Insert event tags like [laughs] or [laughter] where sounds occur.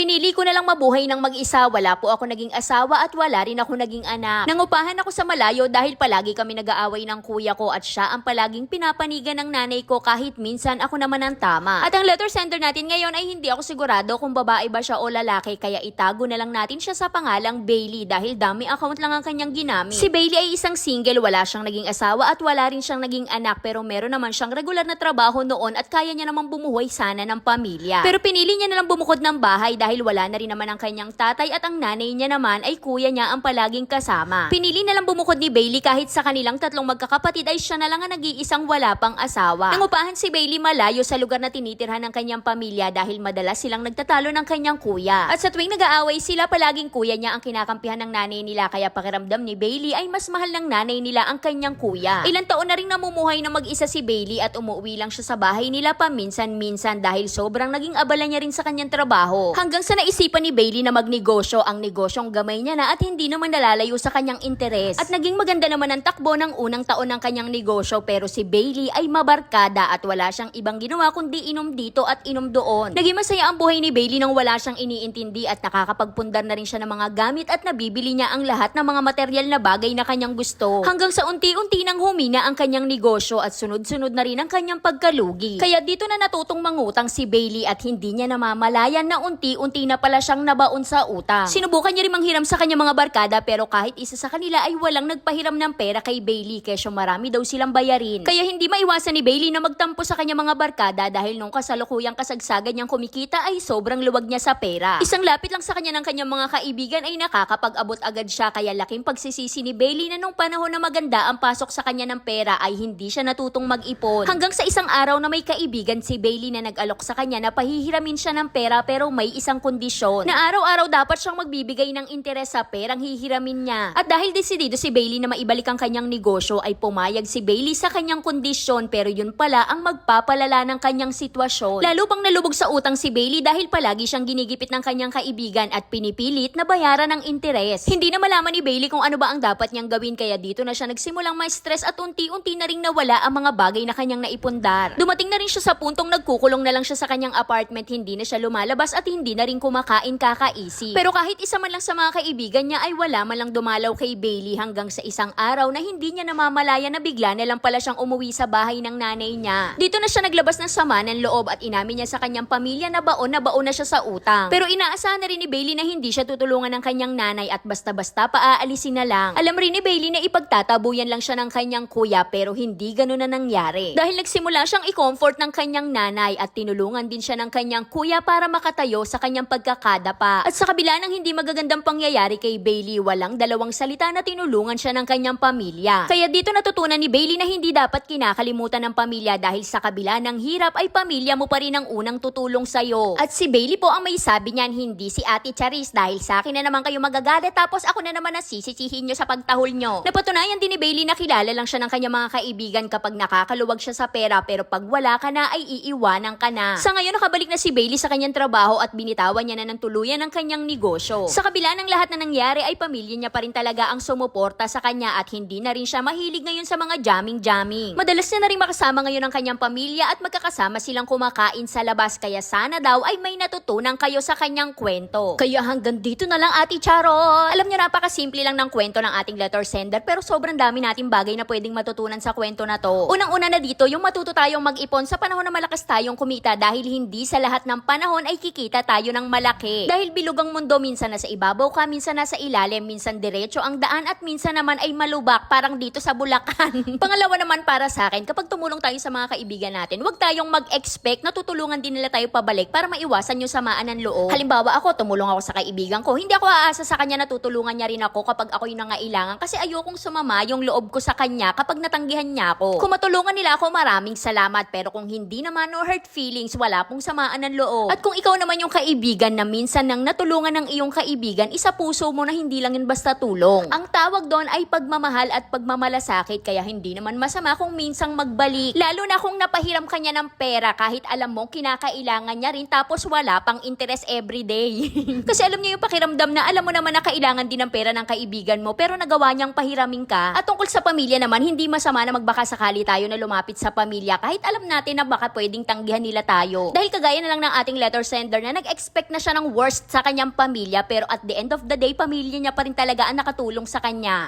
Pinili ko na lang mabuhay ng mag-isa. Wala po ako naging asawa at wala rin ako naging anak. Nangupahan ako sa malayo dahil palagi kami nag-aaway ng kuya ko at siya ang palaging pinapanigan ng nanay ko kahit minsan ako naman ang tama. At ang letter sender natin ngayon ay hindi ako sigurado kung babae ba siya o lalaki kaya itago na lang natin siya sa pangalang Bailey dahil dami account lang ang kanyang ginamit. Si Bailey ay isang single, wala siyang naging asawa at wala rin siyang naging anak pero meron naman siyang regular na trabaho noon at kaya niya namang bumuhay sana ng pamilya. Pero pinili niya na lang bumukod ng bahay dahil wala na rin naman ang kanyang tatay at ang nanay niya naman ay kuya niya ang palaging kasama. Pinili na lang bumukod ni Bailey kahit sa kanilang tatlong magkakapatid ay siya na lang ang nag-iisang wala pang asawa. Nangupahan si Bailey malayo sa lugar na tinitirhan ng kanyang pamilya dahil madalas silang nagtatalo ng kanyang kuya. At sa tuwing nag-aaway sila, palaging kuya niya ang kinakampihan ng nanay nila kaya pakiramdam ni Bailey ay mas mahal ng nanay nila ang kanyang kuya. Ilang taon na rin namumuhay na mag-isa si Bailey at umuwi lang siya sa bahay nila paminsan-minsan dahil sobrang naging abala niya rin sa kanyang trabaho. Hanggang sa naisipan ni Bailey na magnegosyo, ang negosyong gamay niya na at hindi naman nalalayo sa kanyang interes. At naging maganda naman ang takbo ng unang taon ng kanyang negosyo pero si Bailey ay mabarkada at wala siyang ibang ginawa kundi inom dito at inom doon. Naging masaya ang buhay ni Bailey nang wala siyang iniintindi at nakakapagpundar na rin siya ng mga gamit at nabibili niya ang lahat ng mga material na bagay na kanyang gusto. Hanggang sa unti-unti nang humina ang kanyang negosyo at sunod-sunod na rin ang kanyang pagkalugi. Kaya dito na natutong mangutang si Bailey at hindi niya namamalayan na unti-unti na pala siyang nabaon sa utang. Sinubukan niya rin manghiram sa kanyang mga barkada pero kahit isa sa kanila ay walang nagpahiram ng pera kay Bailey kesyo marami daw silang bayarin. Kaya hindi maiwasan ni Bailey na magtampo sa kanyang mga barkada dahil nung kasalukuyang kasagsagan niyang kumikita ay sobrang luwag niya sa pera. Isang lapit lang sa kanya ng kanyang mga kaibigan ay nakakapag-abot agad siya kaya laking pagsisisi ni Bailey na nung panahon na maganda ang pasok sa kanya ng pera ay hindi siya natutong mag-ipon. Hanggang sa isang araw na may kaibigan si Bailey na nag-alok sa kanya na pahihiramin siya ng pera pero may isang kondisyon na araw-araw dapat siyang magbibigay ng interes sa perang hihiramin niya. At dahil desidido si Bailey na maibalik ang kanyang negosyo ay pumayag si Bailey sa kanyang kondisyon pero yun pala ang magpapalala ng kanyang sitwasyon. Lalo pang nalubog sa utang si Bailey dahil palagi siyang ginigipit ng kanyang kaibigan at pinipilit na bayaran ng interes. Hindi na malaman ni Bailey kung ano ba ang dapat niyang gawin kaya dito na siya nagsimulang ma-stress at unti-unti na ring nawala ang mga bagay na kanyang naipundar. Dumating na rin siya sa puntong nagkukulong na lang siya sa kanyang apartment, hindi na siya lumalabas at hindi na rin kumakain kakaisi. Pero kahit isa man lang sa mga kaibigan niya ay wala man lang dumalaw kay Bailey hanggang sa isang araw na hindi niya namamalaya na bigla na lang pala siyang umuwi sa bahay ng nanay niya. Dito na siya naglabas ng sama ng loob at inamin niya sa kanyang pamilya na baon na baon na siya sa utang. Pero inaasahan na rin ni Bailey na hindi siya tutulungan ng kanyang nanay at basta-basta paaalisin na lang. Alam rin ni Bailey na ipagtatabuyan lang siya ng kanyang kuya pero hindi ganun na nangyari. Dahil nagsimula siyang i-comfort ng kanyang nanay at tinulungan din siya ng kanyang kuya para makatayo sa kanyang pagkakadapa. At sa kabila ng hindi magagandang pangyayari kay Bailey, walang dalawang salita na tinulungan siya ng kanyang pamilya. Kaya dito natutunan ni Bailey na hindi dapat kinakalimutan ng pamilya dahil sa kabila ng hirap ay pamilya mo pa rin ang unang tutulong sa'yo. At si Bailey po ang may sabi niyan, hindi si Ate Charis dahil sa akin na naman kayo magagalit tapos ako na naman nasisisihin nyo sa pagtahol nyo. Napatunayan din ni Bailey na kilala lang siya ng kanyang mga kaibigan kapag nakakaluwag siya sa pera pero pag wala ka na ay iiwanan ka na. Sa ngayon nakabalik na si Bailey sa kanyang trabaho at binitawan niya na ng tuluyan ang kanyang negosyo. Sa kabila ng lahat na nangyari ay pamilya niya pa rin talaga ang sumuporta sa kanya at hindi na rin siya mahilig ngayon sa mga jamming-jamming. Madalas niya na rin makasama ngayon ang kanyang pamilya at magkakasama silang kumakain sa labas kaya sana daw ay may natutunan kayo sa kanyang kwento. Kaya hanggang dito na lang Ate Charot. Alam niyo napakasimple lang ng kwento ng ating letter sender pero sobrang dami nating bagay na pwedeng matutunan sa kwento na to. Unang-una na dito yung matuto tayong mag-ipon sa panahon na malakas tayong kumita dahil hindi sa lahat ng panahon ay kikita tayo ng malaki. Dahil bilog ang mundo minsan nasa ibabaw ka, minsan nasa ilalim, minsan diretso ang daan at minsan naman ay malubak parang dito sa Bulacan. [laughs] Pangalawa naman para sa akin, kapag tumulong tayo sa mga kaibigan natin, huwag tayong mag-expect na tutulungan din nila tayo pabalik para maiwasan yung samaan ng loob. Halimbawa ako, tumulong ako sa kaibigan ko, hindi ako aasa sa kanya na tutulungan niya rin ako kapag ako yung nangailangan kasi ayokong sumama yung loob ko sa kanya kapag natanggihan niya ako. Kung matulungan nila ako, maraming salamat. Pero kung hindi naman no hurt feelings, wala pong samaan ng loob. At kung ikaw naman yung kaibigan na minsan nang natulungan ng iyong kaibigan, isa puso mo na hindi lang yun basta tulong. Ang tawag doon ay pagmamahal at pagmamalasakit kaya hindi naman masama kung minsang magbalik. Lalo na kung napahiram ka niya ng pera kahit alam mong kinakailangan niya rin tapos wala pang interest everyday. [laughs] Kasi alam niyo yung pakiramdam na alam mo naman na kailangan din ng pera ng kaibigan mo pero nagawa niyang pahiramin ka. At tungkol sa pamilya naman, hindi masama na magbaka sakali tayo na lumapit sa pamilya kahit alam natin na baka pwedeng tanggihan nila tayo. Dahil kagaya na lang ng ating letter sender na nag-expect nag-expect na siya ng worst sa kanyang pamilya pero at the end of the day, pamilya niya pa rin talaga ang nakatulong sa kanya.